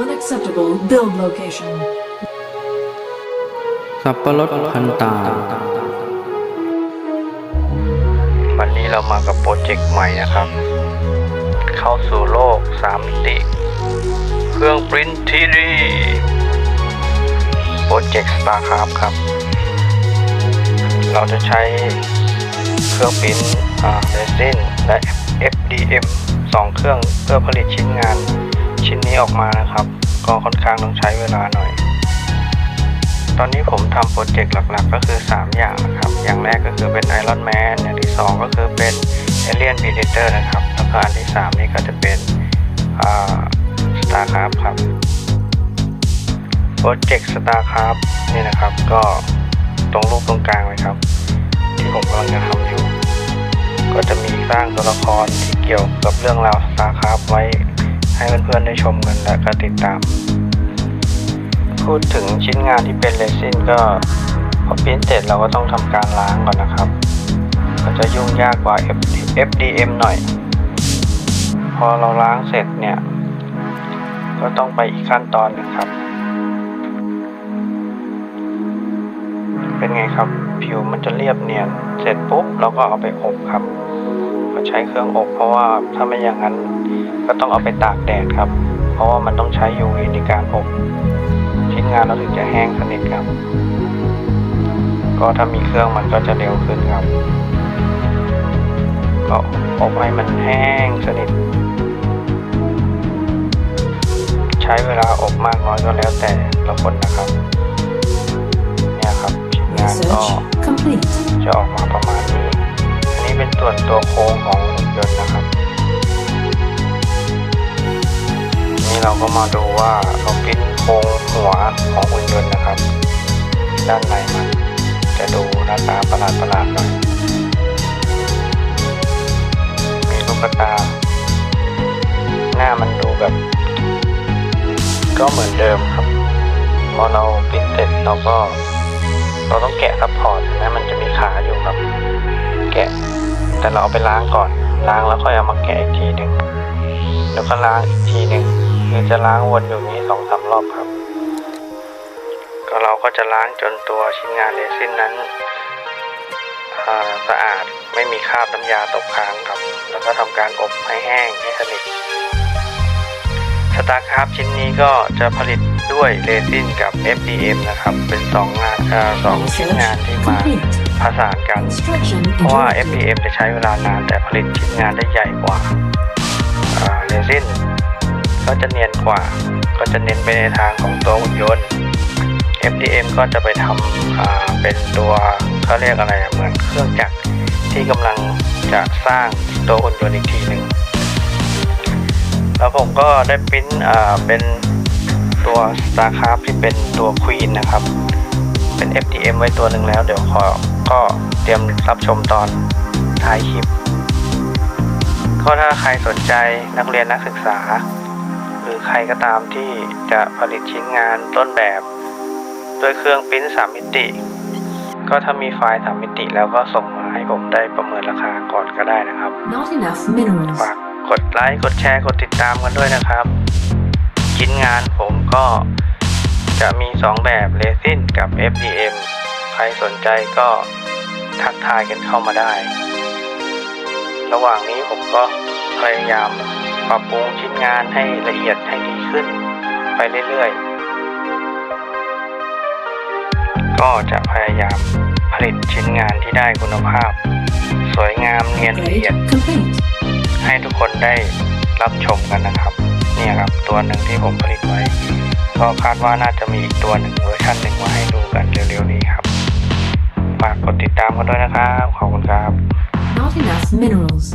Unacceptable build location. สับปะรดพันตา วันนี้เรามากับโปรเจกต์ใหม่นะครับ เข้าสู่โลก3มิติ เครื่องปริ้นทีดีโปรเจกต์ StarCraft ครับ เราจะใช้เครื่องปริ้นเรซินและ FDM 2 เครื่องเพื่อผลิตชิ้นงาน ชิ้นนี้ออกมานะครับ ก็ค่อนข้างต้องใช้เวลาหน่อย ตอนนี้ผมทำโปรเจกต์หลักๆ ก็คือ 3 อย่างนะครับ อย่างแรกก็คือเป็นไอรอนแมนอย่างที่ 2 ก็คือเป็นเอเลียน e ีเดเตอร์นะครับแล้วก็อันที่ 3 นี่ก็จะเป็นสตาร์คราฟครับโปรเจกต์สตาร์คราฟนี่นะครับก็ตรงรูปตรงกลางเลยครับ ที่ผมกำลังจะทำอยู่ ก็จะมีสร้างตัวละครที่เกี่ยวกับเรื่องราวสตาร์คราฟไว้ ให้เพื่อนๆได้ชมกันและก็ติดตาม พูดถึงชิ้นงานที่เป็นเรซินก็พอปริ้นเสร็จเราก็ต้องทำการล้างก่อนนะครับ ก็จะยุ่งยากกว่า FDM หน่อย พอเราล้างเสร็จเนี่ย ก็ต้องไปอีกขั้นตอนหนึงครับ เป็นไงครับผิวมันจะเรียบเนียน เสร็จปุ๊บเราก็เอาไปอบครับ ใช้เครื่องอบ เพราะว่าถ้าไม่อย่างนั้นก็ต้องเอาไปตากแดดครับ เพราะว่ามันต้องใช้ UV ในการอบ ชิ้นงานเราถึงจะแห้งสนิทครับ ก็ถ้ามีเครื่องมันก็จะเร็วขึ้นครับ ก็อบให้มันแห้งสนิท ใช้เวลาอบมากน้อยก็แล้วแต่ละคนนะครับ เนี่ยครับชิ้นงานก็ Research complete. จะออกมาประมาณนี้อันนี้ เป็นส่วนตัวโค้งของหุ่นยนต์นะครับ นี่เราก็มาดูว่าเราปิ้นโครงหัวของหุ่นยนต์นะครับ ด้านในมันจะดูหน้าตาประหลาดประหลาดๆหน่อย มีลูกตา หน้ามันดูแบบ ก็เหมือนเดิมครับพอเราปิ้นเสร็จเราก็ เราต้องแกะซัพพอร์ตนไหมมันจะมีขา แต่เราเอาไปล้างก่อน ล้างแล้วค่อยเอามาแกะอีกทีหนึ่งแล้วก็ล้างอีกทีหนึ่งคือจะล้างวนอยู่นี้สองสามรอบครับ ก็เราก็จะล้างจนตัวชิ้นงานเรซินนั้นสะอาดไม่มีคราบน้ำยาตกค้างครับ แล้วก็ทำการอบให้แห้งให้สนิทสตาร์คราฟชิ้นนี้ก็จะผลิต ด้วยเรซินกับ FDM นะครับ เป็นสองงานอ่าสองชิ้น Research งานที่มา complete. ผสานกัน Construction เพราะว่า interrupted. FDM จะใช้เวลานานแต่ผลิตชิ้นงานได้ใหญ่กว่าเรซินก็จะเนียนกว่า ก็จะเน้นไปในทางของตัวหุ่นยนต์ FDM ก็จะไปทำอ่าเป็นตัวเขาเรียกอะไรอะเหมือนเครื่องจักรที่กำลังจะสร้างตัวหุ่นยนต์อีกทีหนึ่งแล้วผมก็ได้ปริ้นอ่าเป็น ตัว StarCraft ที่เป็นตัว Queen นะครับ เป็น FDM ไว้ตัวหนึ่งแล้ว เดี๋ยวขอก็เตรียมรับชมตอนท้ายคลิป ก็ถ้าใครสนใจนักเรียนนักศึกษา หรือใครก็ตามที่จะผลิตชิ้นงานต้นแบบ ด้วยเครื่องปริ้นสามมิติ ก็ถ้ามีไฟล์สามมิติแล้วก็ส่งมาให้ผมได้ประเมินราคาก่อนก็ได้นะครับ Not enough minerals. ฝากกดไลค์ กดแชร์ กดติดตามกันด้วยนะครับ ชิ้นงานผม ก็จะมี 2 แบบเรซินกับ FDM ใครสนใจก็ทักทายกันเข้ามาได้ ระหว่างนี้ผมก็พยายามปรับปรุงชิ้นงานให้ละเอียดให้ดีขึ้น ไปเรื่อยๆ ก็จะพยายามผลิตชิ้นงานที่ได้คุณภาพ สวยงามเนียนละเอียด Upgrade complete. ให้ทุกคนได้รับชมกันนะครับ เนี่ยครับตัวหนึ่งที่ผมผลิตไว้ ก็คาดว่าน่าจะมีอีกตัวหนึ่งเวอร์ชันหนึ่งมาให้ดูกันเร็วๆนี้ครับฝากกดติดตามกันด้วยนะครับขอบคุณครับ Not enough minerals.